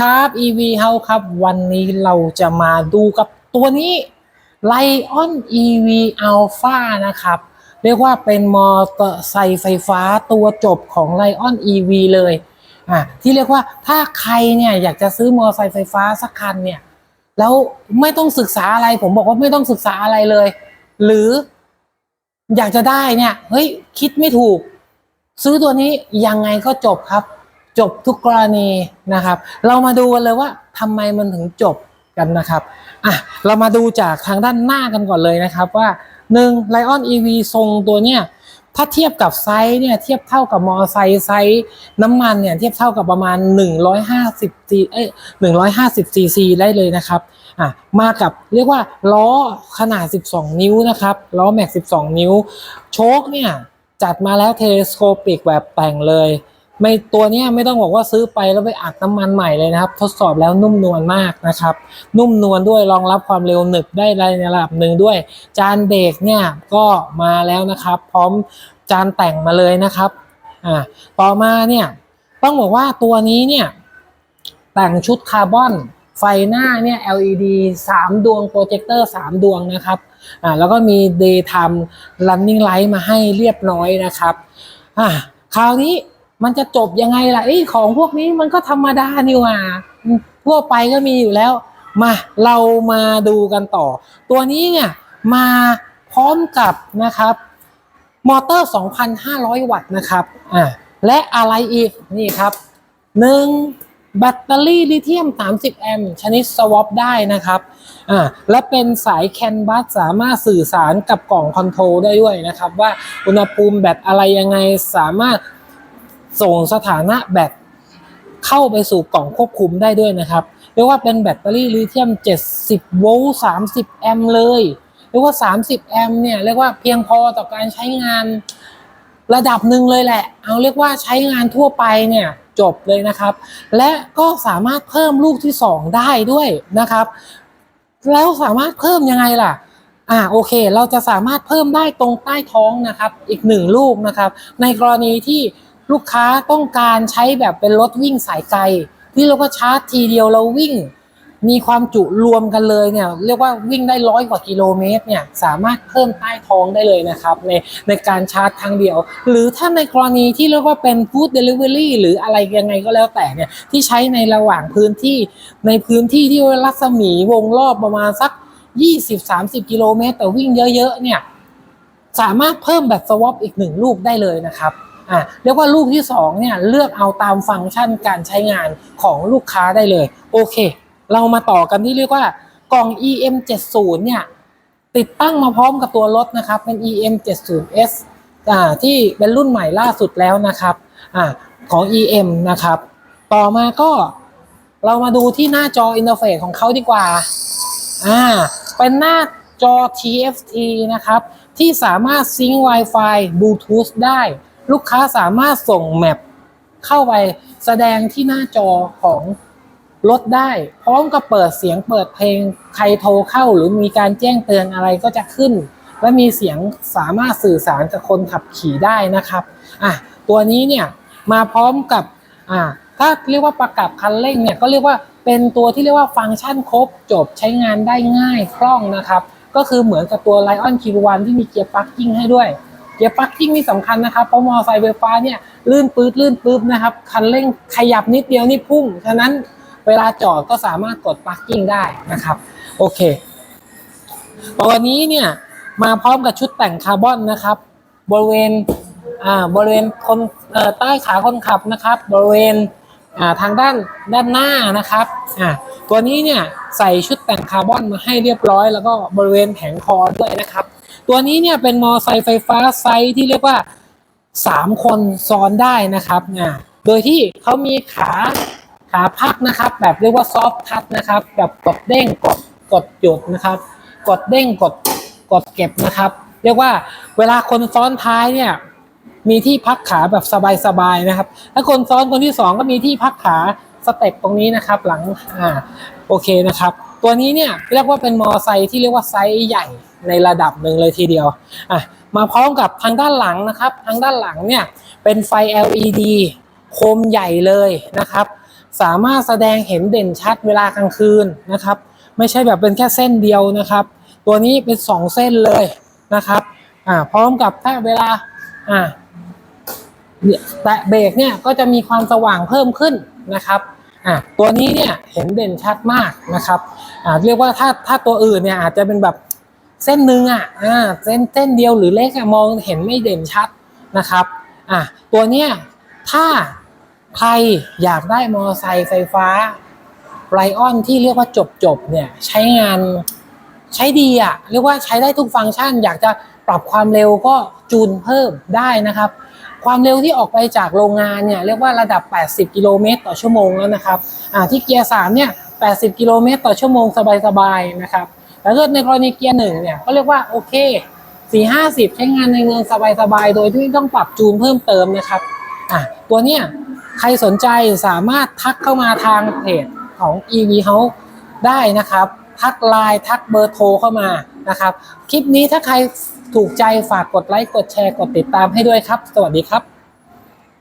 ครับ EV House ครับ วันนี้เราจะมาดูกับตัวนี้ Lion EV Alpha นะครับ เรียกว่าเป็นมอเตอร์ไซค์ไฟฟ้าตัวจบของ Lion EV เลยอะที่เรียกว่าถ้าใครเนี่ยอยากจะซื้อมอเตอร์ไซค์ไฟฟ้าสักคันเนี่ย แล้วไม่ต้องศึกษาอะไร ผมบอกว่าไม่ต้องศึกษาอะไรเลย หรืออยากจะได้เนี่ย เฮ้ย คิดไม่ถูก ซื้อตัวนี้ยังไงก็จบครับ จบทุกกรณีนะครับ เรามาดูกันเลยว่าทำไมมันถึงจบกันนะครับอะเรามาดูจากทางด้านหน้ากันก่อนเลยนะครับว่าหนึ่ง Lion EV ทรงตัวเนี้ยถ้าเทียบกับไซส์เนี่ยเทียบเท่ากับมอไซค์ไซส์น้ำมันเนี่ยเทียบเท่ากับประมาณ 150 c เอ้ย150 cc ได้เลยนะครับอะมากับเรียกว่าล้อขนาด 12 นิ้วนะครับล้อแม็ก 12 นิ้ว โชคเนี่ยจัดมาแล้วเทเลสโคปิกแบบแต่งเลย ไม่ตัวนี้ไม่ต้องบอกว่าซื้อไปแล้วไปอัดน้ำมันใหม่เลยนะครับ ทดสอบแล้วนุ่มนวลมากนะครับ นุ่มนวลด้วยรองรับความเร็วหนึบได้ในระดับหนึ่งด้วย จานเบรกเนี่ยก็มาแล้วนะครับ พร้อมจานแต่งมาเลยนะครับอ่าต่อมาเนี่ยต้องบอกว่าตัวนี้เนี่ยแต่งชุดคาร์บอนไฟหน้าเนี่ย LED 3 ดวงโปรเจคเตอร์ 3 ดวงนะครับ อ่า แล้วก็มี daytime running light มาให้เรียบร้อยนะครับ อ่า คราวนี้ มันจะจบยังไงล่ะไอ้ของพวกนี้มันก็ธรรมดานี่ว่าทั่วไปก็มีอยู่แล้ว มาเรามาดูกันต่อ ตัวนี้เนี่ยมาพร้อมกับนะครับมอเตอร์ 2,500 วัตต์นะครับอ่าและอะไรอีกนี่ครับหนึ่งแบตเตอรี่ลิเธียม 30 แอมป์ชนิดสวอปได้นะครับอ่าและเป็นสายแคนบัสสามารถสื่อสารกับกล่องคอนโทรลได้ด้วยนะครับ ว่าอุณหภูมิแบตอะไรยังไงสามารถ ส่งสถานะแบตเข้าไปสู่กล่องควบคุมได้ด้วยนะครับเรียกว่าเป็นแบตเตอรี่ลิเธียม 70 โวลต์ 30 แอมป์เลยเรียกว่า 30 แอมป์เนี่ยเรียกว่าเพียงพอต่อการใช้งานระดับหนึ่งเลยแหละ เอาเรียกว่าใช้งานทั่วไปเนี่ยจบเลยนะครับ และก็สามารถเพิ่มลูกที่ 2 ได้ด้วยนะครับ แล้วสามารถเพิ่มยังไงล่ะอ่าโอเค เราจะสามารถเพิ่มได้ตรงใต้ท้องนะครับ อีกหนึ่งลูกนะครับ ในกรณีที่ ลูกค้าต้องการใช้แบบเป็นรถวิ่งสายไกล ที่เราก็ชาร์จทีเดียวเราวิ่ง มีความจุรวมกันเลยเนี่ยเรียกว่าวิ่งได้ร้อยกว่ากิโลเมตรเนี่ยสามารถเพิ่มใต้ท้องได้เลยนะครับในในการชาร์จครั้งเดียว หรือถ้าในกรณีที่เรียกว่าเป็น food delivery หรืออะไรยังไงก็แล้วแต่เนี่ยที่ใช้ในระหว่างพื้นที่ในพื้นที่ที่รัศมีวงรอบประมาณสัก 20-30 กิโลเมตรแต่วิ่งเยอะๆเนี่ยสามารถเพิ่มแบตสวอปอีกหนึ่งลูกได้เลยนะครับ อ่าเรียกว่าลูกที่สองเนี่ยเลือกเอาตามฟังก์ชันการใช้งานของลูกค้าได้เลย โอเค เรามาต่อกันที่เรียกว่ากล่อง EM 70เนี่ยติดตั้งมาพร้อมกับตัวรถนะครับเป็น EM 70S อ่าที่เป็นรุ่นใหม่ล่าสุดแล้วนะครับอ่าของ EM นะครับ ต่อมาก็เรามาดูที่หน้าจออินเทอร์เฟซของเขาดีกว่าอ่าเป็นหน้าจอ TFT นะครับ ที่สามารถซิงค์ Wi-Fi Bluetooth ได้ ลูกค้าสามารถส่งแมปเข้าไปแสดงที่หน้าจอของรถได้ พร้อมกับเปิดเสียงเปิดเพลงใครโทรเข้าหรือมีการแจ้งเตือนอะไรก็จะขึ้น และมีเสียงสามารถสื่อสารกับคนขับขี่ได้นะครับอะตัวนี้เนี่ยมาพร้อมกับอ่าถ้าเรียกว่าประกับคันเร่งเนี่ยก็เรียกว่าเป็นตัวที่เรียกว่าฟังก์ชันครบจบใช้งานได้ง่ายคล่องนะครับ ก็คือเหมือนกับตัว Lion Q1 ที่มีเกียร์ปลั๊กกิ้งให้ด้วย เกียร์ปลั๊กกิ้งนี่สำคัญนะครับเพราะมอเตอร์ไซค์ไฟฟ้าเนี่ยลื่นปื๊ดลื่นปื๊บนะครับคันเร่งขยับนิดเดียวนี่พุ่งฉะนั้นเวลาจอดก็สามารถกดปักกิ้งได้นะครับโอเคตัวนี้เนี่ยมาพร้อมกับชุดแต่งคาร์บอนนะครับ บริเวณอ่าบริเวณคนใต้ขาคนขับนะครับ บริเวณอ่าทางด้านด้านหน้านะครับอ่าตัวนี้เนี่ยใส่ชุดแต่งคาร์บอนมาให้เรียบร้อย แล้วก็บริเวณแผงคอด้วยนะครับ ตัวนี้เนี่ยเป็นมอไซค์ไฟฟ้าไซส์ที่เรียกว่า 3 คนซ้อนได้นะครับอ่าโดยที่เขามีขาขาพักนะครับ แบบเรียกว่าซอฟทัชนะครับ แบบกดเด้งกดกดหยุดนะครับ กดเด้งกดกดเก็บนะครับ เรียกว่าเวลาคนซ้อนท้ายเนี่ยมีที่พักขาแบบสบายๆนะครับถ้าคนซ้อนคนที่สองก็มีที่พักขาสเต็ปตรงนี้นะครับ หลังอ่าโอเคนะครับ ตัวนี้เนี่ยเรียกว่าเป็นมอไซค์ที่เรียกว่าไซส์ใหญ่ ในระดับหนึ่งเลยทีเดียวอะมาพร้อมกับทางด้านหลังนะครับ ทางด้านหลังเนี่ยเป็นไฟ LED โคมใหญ่เลยนะครับ สามารถแสดงเห็นเด่นชัดเวลากลางคืนนะครับ ไม่ใช่แบบเป็นแค่เส้นเดียวนะครับ ตัวนี้เป็นสองเส้นเลยนะครับอ่าพร้อมกับถ้าเวลาอ่าแตะเบรกเนี่ยก็จะมีความสว่างเพิ่มขึ้นนะครับอ่าตัวนี้เนี่ยเห็นเด่นชัดมากนะครับอ่าเรียกว่าถ้าถ้าตัวอื่นเนี่ยอาจจะเป็นแบบ เส้นหนึ่งอะอ่าเส้นเส้นเดียวหรือเล็กอะมองเห็นไม่เด่นชัดนะครับอ่าตัวเนี้ยถ้าใครอยากได้มอเตอร์ไซค์ไฟฟ้าไรออนที่เรียกว่าจบจบเนี่ยใช้งานใช้ดีอะเรียกว่าใช้ได้ทุกฟังก์ชัน อยากจะปรับความเร็วก็จูนเพิ่มได้นะครับ ความเร็วที่ออกไปจากโรงงานเนี่ยเรียกว่าระดับ 80 กิโลเมตรต่อชั่วโมงแล้วนะครับที่เกียร์3เนี่ย 80 กิโลเมตรต่อชั่วโมงสบายๆนะครับ แล้วก็ในกรณีเกียร์หนึ่งเนี่ยก็เรียกว่าโอเค4 50ใช้งานในเมืองสบายๆ โดยที่ไม่ต้องปรับจูนเพิ่มเติมนะครับอะตัวเนี้ยใครสนใจสามารถทักเข้ามาทางเพจของ EV House ได้นะครับ ทักไลน์ทักเบอร์โทรเข้ามานะครับ คลิปนี้ถ้าใครถูกใจฝากกดไลค์ กดแชร์ กดติดตามให้ด้วยครับ สวัสดีครับ